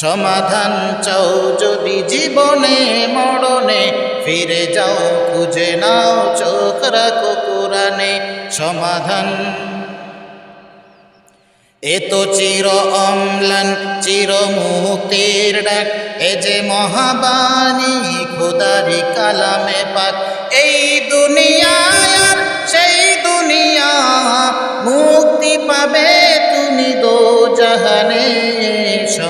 সমাধান চাও যদি জীবনে, মরণে, ফিরে যাও, খুঁজে নাও, চোখ রাখো কোরআনে সমাধান। এ তো চির অম্লান, চির মুক্তির ডাক, এ যে মহাবাণী, খুদারি কালামে পাক। এই দুনিয়ায় আর সেই দুনিয়া, মুক্তি পাবে তুমি দো জাহানে